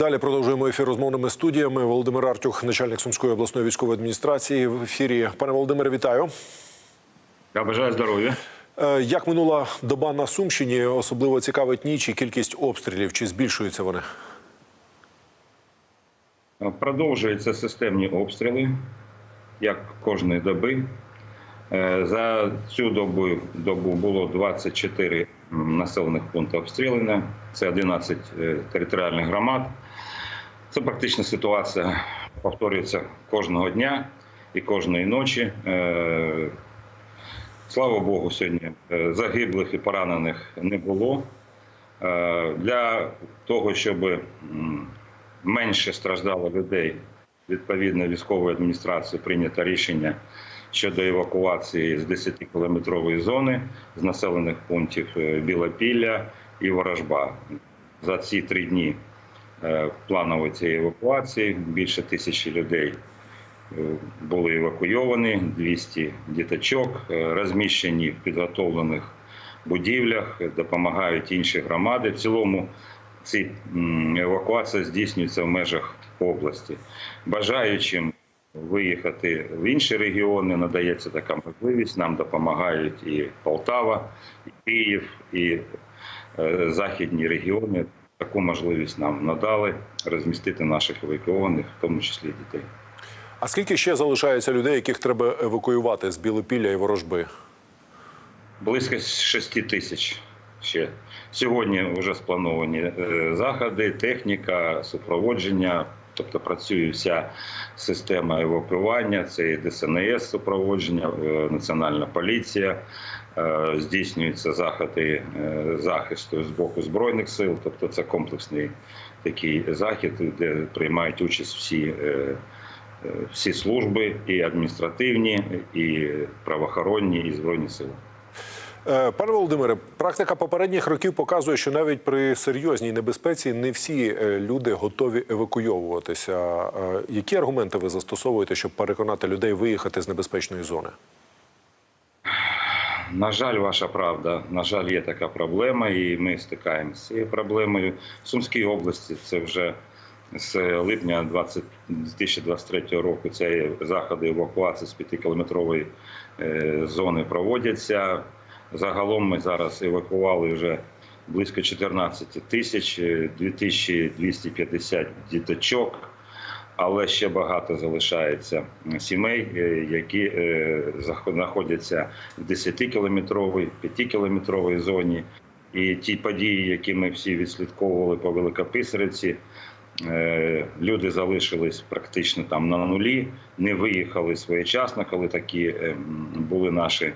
Далі продовжуємо ефір розмовними студіями. Володимир Артюх, начальник Сумської обласної військової адміністрації. В ефірі пане Володимире, вітаю. Я бажаю здоров'я. Е, Як минула доба на Сумщині, особливо цікавить ніч і кількість обстрілів. Чи збільшуються вони? Продовжуються системні обстріли, як кожної доби. Е, За цю добу, добу було 24 населених пункти обстріляно. Це 11 е, територіальних громад. Це практично ситуація повторюється кожного дня і кожної ночі. Е, Слава Богу, сьогодні е, загиблих і поранених не було. Е, Для того, щоб менше страждало людей, відповідно військової адміністрації прийнято рішення щодо евакуації з 10-кілометрової зони з населених пунктів Білопілля і Ворожба. За ці три дні планової цієї евакуації більше тисячі людей е, були евакуйовані, 200 діточок е, розміщені в підготовлених будівлях, е, допомагають інші громади. В цілому ці евакуація здійснюється в межах області. Бажаючим виїхати в інші регіони надається така можливість. Нам допомагають і Полтава, і Київ, і е, західні регіони. Таку можливість нам надали розмістити наших евакуованих, в тому числі дітей. А скільки ще залишається людей, яких треба евакуювати з Білопілля і Ворожби? Близько 6 тисяч ще. Сьогодні вже сплановані е, заходи, техніка, супроводження. Тобто працює вся система евакуювання, це і ДСНС супроводження, е, Національна поліція, здійснюються заходи е, захисту з боку Збройних сил, тобто це комплексний такий захід, де приймають участь всі. е, е, Всі служби, і адміністративні, і правоохоронні, і збройні сили. Е, Пане Володимире, практика попередніх років показує, що навіть при серйозній небезпеці не всі е, люди готові евакуйовуватися. Е, Які аргументи ви застосовуєте, щоб переконати людей виїхати з небезпечної зони? На жаль, ваша правда. На жаль, є така проблема, і ми стикаємося з цією проблемою. В Сумській області це вже з липня 20 2023 року. Це заходи евакуації з 5-кілометрової е, зони проводяться. Загалом ми зараз евакували вже близько 14 тисяч, е, 2250 діточок. Але ще багато залишається сімей, е, які е, знаходяться в 10-кілометровій, 5-кілометровій зоні. І ті події, які ми всі відслідковували по Великописарівці, е, люди залишились практично там на нулі, не виїхали своєчасно, коли такі були наші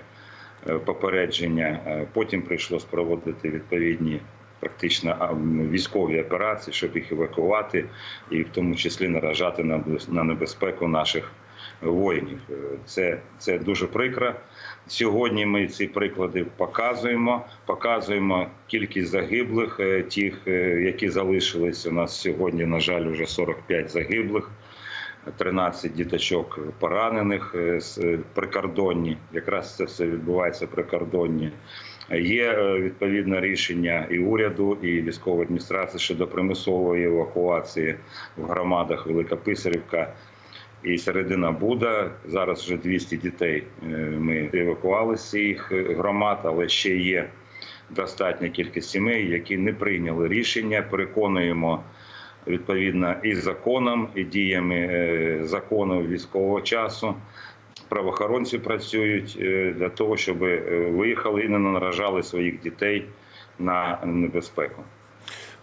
попередження. Потім прийшлось проводити відповідні практично військові операції, щоб їх евакувати, і в тому числі наражати на небезпеку наших воїнів. Е, Це, це дуже прикро. Сьогодні ми ці приклади показуємо. Показуємо кількість загиблих, е, тих, е, які залишились. У нас сьогодні, на жаль, вже 45 загиблих. 13 діточок поранених з прикордонні. Якраз це все відбувається прикордонні. Є е, відповідне рішення і уряду, і військової адміністрації щодо примусової евакуації в громадах Велика Писарівка і середина Буда. Зараз вже 200 дітей е, ми евакували з цих громад, але ще є достатня кількість сімей, які не прийняли рішення. Переконуємо відповідно і законом, і діями е, закону військового часу. Правоохоронці працюють е, для того, щоб е, виїхали і не наражали своїх дітей на небезпеку.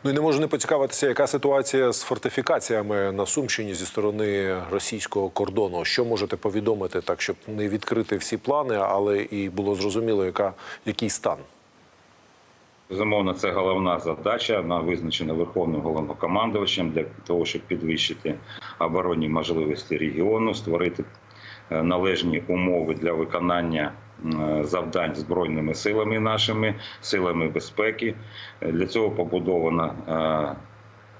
Ну і не можу не поцікавитися, яка ситуація з фортифікаціями на Сумщині зі сторони російського кордону. Що можете повідомити так, щоб не відкрити всі плани, але і було зрозуміло, яка який стан? Безумовно, це головна задача. Вона визначена Верховним головнокомандувачем для того, щоб підвищити оборонні можливості регіону, створити належні умови для виконання е, завдань збройними силами нашими, силами безпеки. Е, Для цього побудовано е,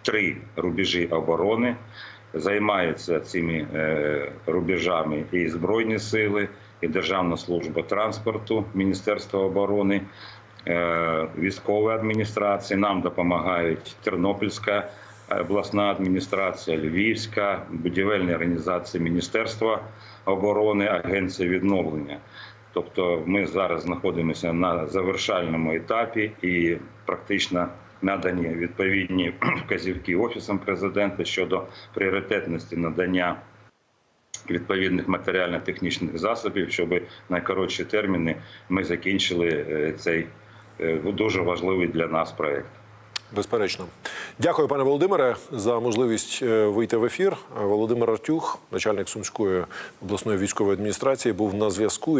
три рубежі оборони. Займаються цими е, рубежами і збройні сили, і Державна служба транспорту Міністерства оборони е, військової адміністрації. Нам допомагають Тернопільська обласна адміністрація, Львівська, будівельні організації Міністерства оборони, Агенція відновлення. Тобто ми зараз знаходимося на завершальному етапі і практично надані відповідні вказівки офісом президента щодо пріоритетності надання відповідних матеріально-технічних засобів, щоб найкоротші терміни ми закінчили е, цей е, дуже важливий для нас проект. Безперечно. Дякую, пане Володимире, за можливість е, вийти в ефір. Володимир Артюх, начальник Сумської обласної військової адміністрації, був на зв'язку. І